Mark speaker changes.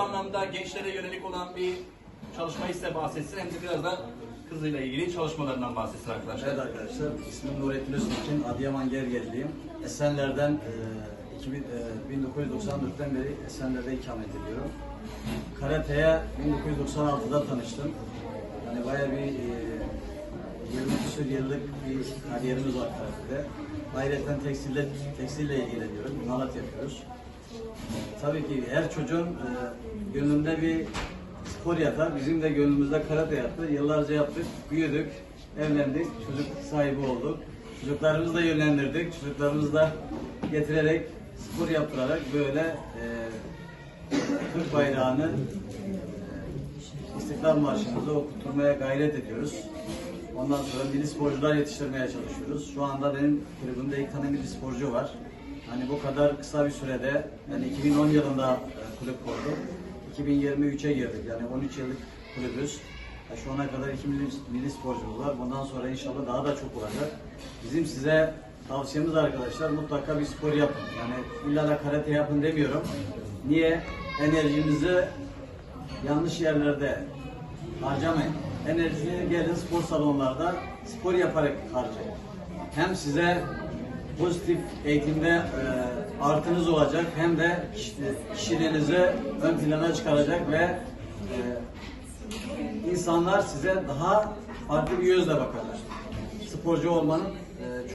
Speaker 1: anlamda gençlere yönelik olan bir çalışmayı size bahsetsin hem de biraz da kızıyla ilgili çalışmalarından bahsetsin arkadaşlar.
Speaker 2: Evet arkadaşlar, ismim Nurettin Öztekin, Adıyaman Gergerliyim. Esenler'den e, 2000, e, 1994'ten beri Esenler'de ikamet ediyorum. Karate'ye 1996'da tanıştım. Yani bayağı bir e, 20 küsur yıllık bir kariyerimiz var karatede. Ayrıca tekstilde, tekstille ilgileniyorum, imalat yapıyoruz. Tabii ki her çocuğun e, gönlünde bir spor yatar. Bizim de gönlümüzde karate yattı. Yıllarca yaptık, büyüdük, evlendik, çocuk sahibi olduk. Çocuklarımızı da yönlendirdik. Çocuklarımızı da getirerek, spor yaptırarak böyle e, Türk bayrağını e, İstiklal Marşımızı okutturmaya gayret ediyoruz. Ondan sonra milli sporcular yetiştirmeye çalışıyoruz. Şu anda benim kulübümde iki tane milli sporcu var. Hani bu kadar kısa bir sürede, yani 2010 yılında e, kulüp kurduk. 2023'e girdik. Yani 13 yıllık kulübüz. Ya Şu ana kadar iki milli, milli sporcumuz var. Bundan sonra inşallah daha da çok olacak. Bizim size tavsiyemiz arkadaşlar mutlaka bir spor yapın. Yani illa da karate yapın demiyorum. Niye? Enerjinizi yanlış yerlerde harcamayın. Enerjini gelin spor salonlarda spor yaparak harcayın. Hem size pozitif eğitimde e, artınız olacak hem de kişi- kişiliğinizi ön plana çıkaracak ve e, insanlar size daha farklı bir gözle bakarlar. Sporcu olmanın e,